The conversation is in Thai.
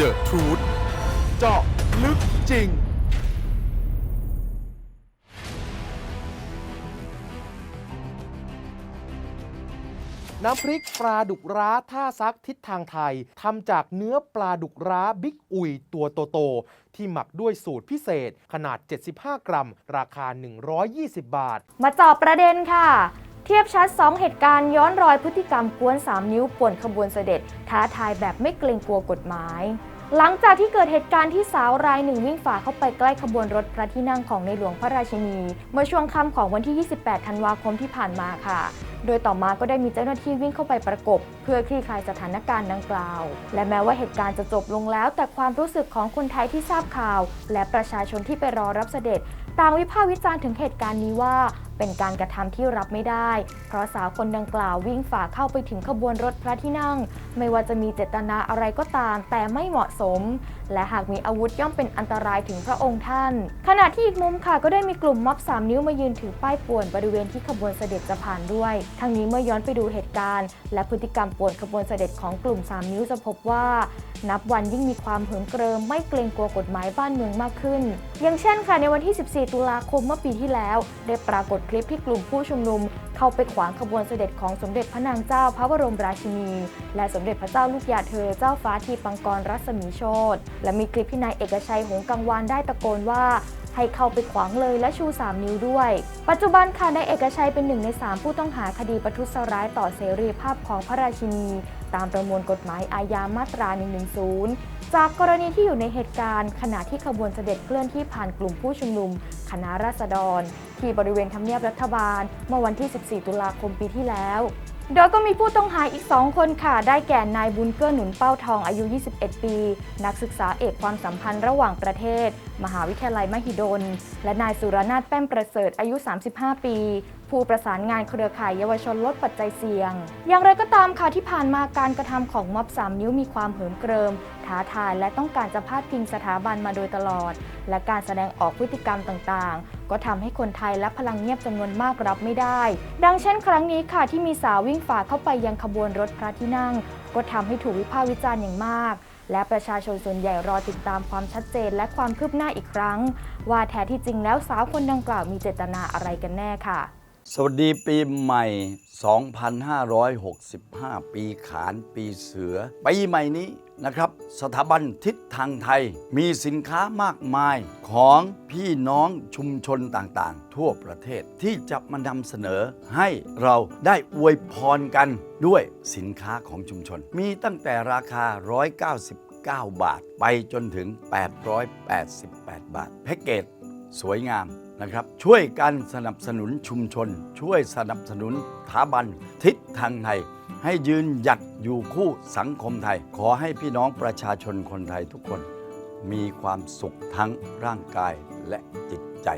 The Truth เจาะลึกจริง น้ำพริกปลาดุกร้าท่าซักทิศทางไทยทำจากเนื้อปลาดุกร้าบิ๊กอุยตัวโตๆที่หมักด้วยสูตรพิเศษขนาด 75 กรัม ราคา 120 บาท มาเจอบประเด็นค่ะ เทียบชัด 2 เหตุการณ์ย้อนรอยพฤติกรรมกวน 3 นิ้วป่วนขบวนเสด็จ ท้าทายแบบไม่เกรงกลัวกฎหมาย หลังจากที่เกิดเหตุการณ์ที่สาวรายหนึ่งวิ่งฝ่าเข้าไปใกล้ขบวนรถพระที่นั่งของในหลวงพระราชินี เมื่อช่วงค่ำของวันที่ 28 ธันวาคมที่ผ่านมาค่ะ โดยต่อมาก็ได้มีเจ้าหน้าที่วิ่งเข้าไปประกบ เพื่อคลี่คลายสถานการณ์ดังกล่าว และแม้ว่าเหตุการณ์จะจบลงแล้ว แต่ความรู้สึกของคนไทยที่ทราบข่าว และประชาชนที่ไปรอรับเสด็จต่างวิพากษ์วิจารณ์ถึงเหตุการณ์นี้ว่า เป็นการกระทำที่รับไม่ได้ เพราะสาวคนดังกล่าววิ่งฝ่าเข้าไปถึงขบวนรถพระที่นั่ง ไม่ว่าจะมีเจตนาอะไรก็ตาม แต่ไม่เหมาะสม และหากมีอาวุธย่อมเป็นอันตรายถึงพระองค์ท่าน ขณะที่อีกมุมค่ะก็ได้มีกลุ่มม็อบ 3 นิ้วมายืนถือป้ายป่วนบริเวณที่ขบวนเสด็จจะผ่านด้วย ทั้งนี้เมื่อย้อนไปดูเหตุการณ์ และพฤติกรรมป่วนขบวนเสด็จของกลุ่ม 3 นิ้วจะพบว่า นับวันยิ่งมีความเหิมเกริมไม่เกรงกลัวกฎหมายบ้านเมืองมากขึ้น อย่างเช่นค่ะในวันที่ 14 ตุลาคมเมื่อปีที่แล้ว ได้ปรากฏคลิปที่กลุ่มผู้ชุมนุม เข้าไปขวางขบวนเสด็จของสมเด็จพระนางเจ้าพระบรมราชินี และสมเด็จพระเจ้าลูกยาเธอเจ้าฟ้าทีปังกรรัศมีโชตและมีคลิปที่นายเอกชัยหงกังวานได้ตะโกนว่า ให้เข้าไปขวางเลยและชู 3 นิ้วด้วย ปัจจุบันค่ะนายเอกชัยเป็นหนึ่งใน 3 ผู้ต้องหาคดีประทุษร้ายต่อเสรีภาพของพระราชินี ตามประมวลกฎหมายอาญามาตรา 110 จากกรณีที่อยู่ในเหตุการณ์ ขณะที่ขบวนเสด็จเคลื่อนที่ผ่านกลุ่มผู้ชุมนุม คณะราษฎร ที่บริเวณทำเนียบรัฐบาล เมื่อวันที่ 14 ตุลาคมปีที่แล้ว โดยก็มีผู้ต้องหาอีก 2 คนค่ะ ได้แก่นายบุญเกื้อหนุนเป้าทองอายุ 21 ปี นักศึกษาเอกความสัมพันธ์ระหว่างประเทศ มหาวิทยาลัยมหิดล และนายสุรนาถแป้มประเสริฐอายุ 35 ปี ผู้ประสานงานเครือข่ายเยาวชนลดปัจจัยเสี่ยง อย่างไรก็ตามค่ะที่ผ่านมาการกระทำของม็อบ3นิ้วมีความเหิมเกริม ท้าทายและต้องการจะพาดพิงสถาบันมาโดยตลอด และการแสดงออกพฤติกรรมต่างๆ ก็ทำให้คนไทยและพลังเงียบจำนวนมากรับไม่ได้ ดังเช่น ครั้งนี้ค่ะที่มีสาววิ่งฝ่าเข้าไปยังขบวนรถพระที่นั่ง ก็ทำให้ถูกวิพากษ์วิจารณ์อย่างมากและประชาชนส่วนใหญ่รอติดตามความชัดเจนและความคืบหน้าอีกครั้ง ว่าแท้ที่จริงแล้วสาวคนดังกล่าวมีเจตนาอะไรกันแน่ค่ะ สวัสดีปีใหม่ 2565 ปีขานปีเสือ ปีใหม่นี้นะครับ สถาบันทิศทางไทย มีสินค้ามากมายของพี่น้องชุมชนต่างๆ ทั่วประเทศที่จะมานำเสนอให้เราได้อวยพรกันด้วยสินค้าของชุมชน มีตั้งแต่ราคา 199 บาท ไปจนถึง 888 บาท แพ็กเกจสวยงาม นะครับ ช่วยกันสนับสนุนชุมชน ช่วยสนับสนุนสถาบันทิศทางไทย ให้ยืนหยัดอยู่คู่สังคมไทย ขอให้พี่น้องประชาชนคนไทยทุกคน มีความสุขทั้งร่างกายและจิตใจ